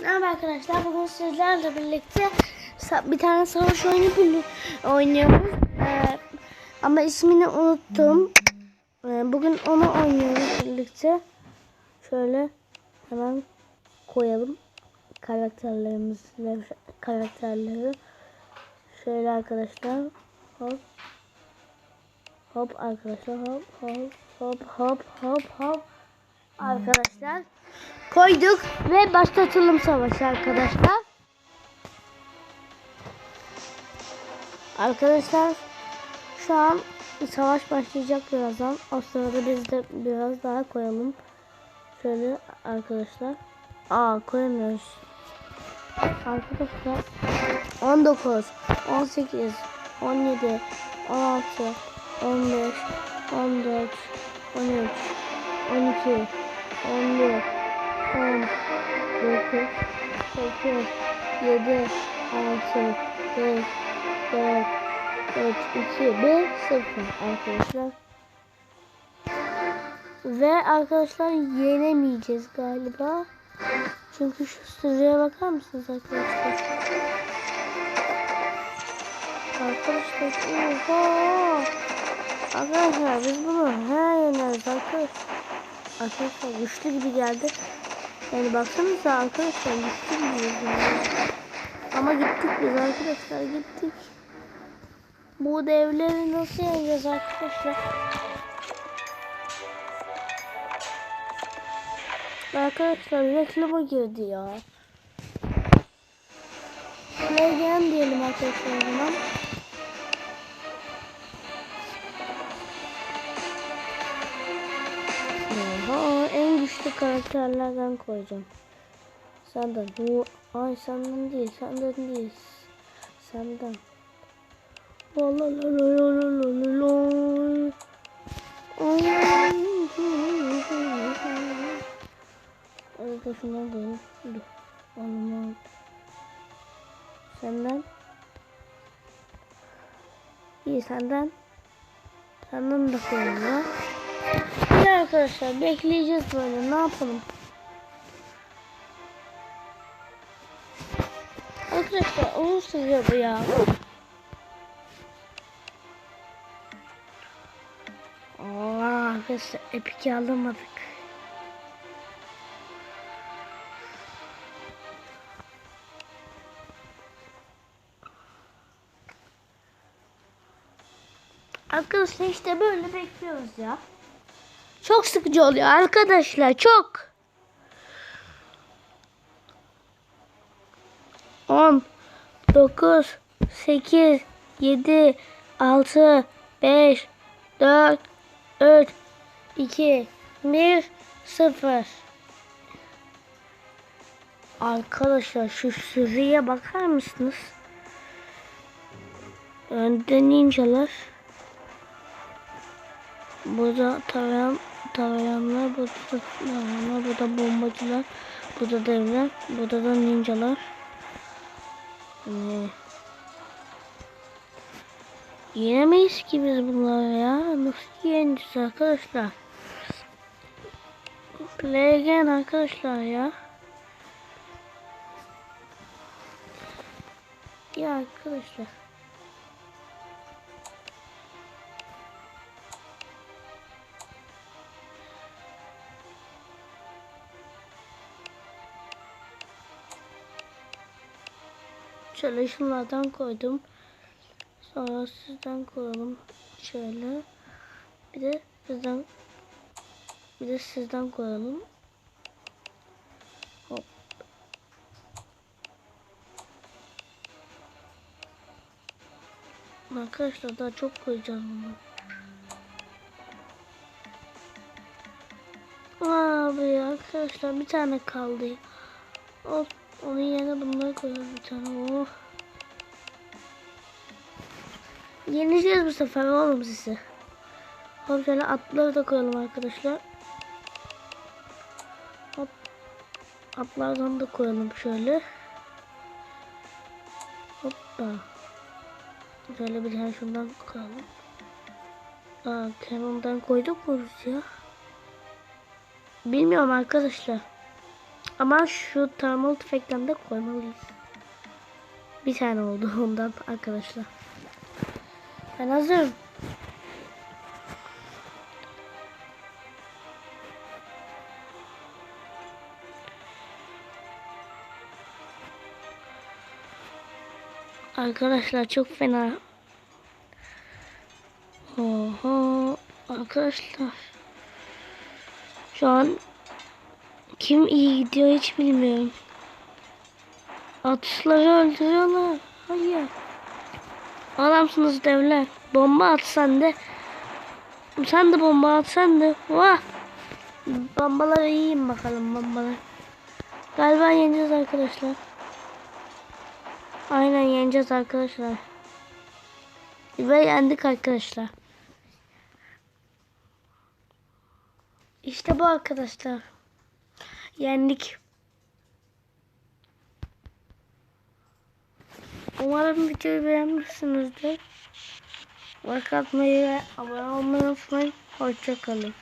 Merhaba arkadaşlar. Bugün sizlerle birlikte bir tane savaş oyunu oynuyoruz. Ee, ama ismini unuttum. Ee, bugün onu oynuyoruz birlikte. Şöyle hemen koyalım karakterlerimizi karakterleri. Şöyle arkadaşlar. Hop. Hop arkadaşlar. Hop hop hop hop hop hop. Arkadaşlar koyduk ve başlatalım savaşı arkadaşlar. Arkadaşlar şu an savaş başlayacak birazdan. O sırada biz de biraz daha koyalım. Şöyle arkadaşlar. Aa koyamıyoruz. Arkadaşlar 19, 18, 17, 16, 15, 14, 13, 12, 11, 10, 9, 8, 7, 6, 5, 4, 3, 2, 1, 0 arkadaşlar. Ve arkadaşlar yenemeyeceğiz galiba. Çünkü şu süreye bakar mısınız arkadaşlar? Arkadaşlar oha! Arkadaşlar biz bunu her yeneriz arkadaşlar. Arkadaşlar güçlü gibi geldi. Yani baksanıza arkadaşlar güçlü gibi geldi. Ama gittik biz arkadaşlar gittik. Bu devleri nasıl yeneceğiz arkadaşlar? Arkadaşlar reklama girdi ya. Game diyelim arkadaşlar o zaman. Oha, en güçlü karakterlerden koyacağım. Senden. Bu ay senden değil, senden değil. Senden. La la la la la la la la. Ay. Arada şundan koyalım. Dur. Olmaz. Senden. İyi senden. Senden de koyalım ya. İyi arkadaşlar bekleyeceğiz böyle ne yapalım. Arkadaşlar sürüyor bu ya. Aa, arkadaşlar epik alamadık. Arkadaşlar işte böyle bekliyoruz ya. Çok sıkıcı oluyor arkadaşlar çok. 10 9 8 7 6 5 4 3 2 1 0 Arkadaşlar şu sürüye bakar mısınız? Önde ninjalar. Burada tarayan, tarayanlar, burada tarayanlar, burada bombacılar, burada devler, burada da ninjalar. Ee, yenemeyiz ki biz bunları ya. Nasıl yeneceğiz arkadaşlar? Play again arkadaşlar ya. Ya arkadaşlar. Şöyle şunlardan koydum. Sonra sizden koyalım. Şöyle. Bir de sizden bir de sizden koyalım. Hop. Arkadaşlar daha çok koyacağız bunu. Abi arkadaşlar bir tane kaldı. Hop. Onun yerine bunları koyalım bir tane. Oh. Yeneceğiz bu sefer oğlum sizi. Hop şöyle atları da koyalım arkadaşlar. Hop. Atlardan da koyalım şöyle. Hoppa. Şöyle bir tane şundan koyalım. Aa, Canon'dan koyduk mu ya? Bilmiyorum arkadaşlar. Ama şu taramalı tüfekten de koymalıyız. Bir tane oldu ondan arkadaşlar. Ben hazırım. Arkadaşlar çok fena. Oho arkadaşlar. Şu an kim iyi gidiyor hiç bilmiyorum. Atışları öldürüyorlar. Hayır. Adamsınız devler. Bomba atsan de. Sen de bomba atsan de. Vah. Bombaları yiyeyim bakalım bombalar. Galiba yeneceğiz arkadaşlar. Aynen yeneceğiz arkadaşlar. Ve yendik arkadaşlar. İşte bu arkadaşlar. Yendik. Umarım videoyu beğenmişsinizdir. Like atmayı ve abone olmayı unutmayın. Hoşçakalın.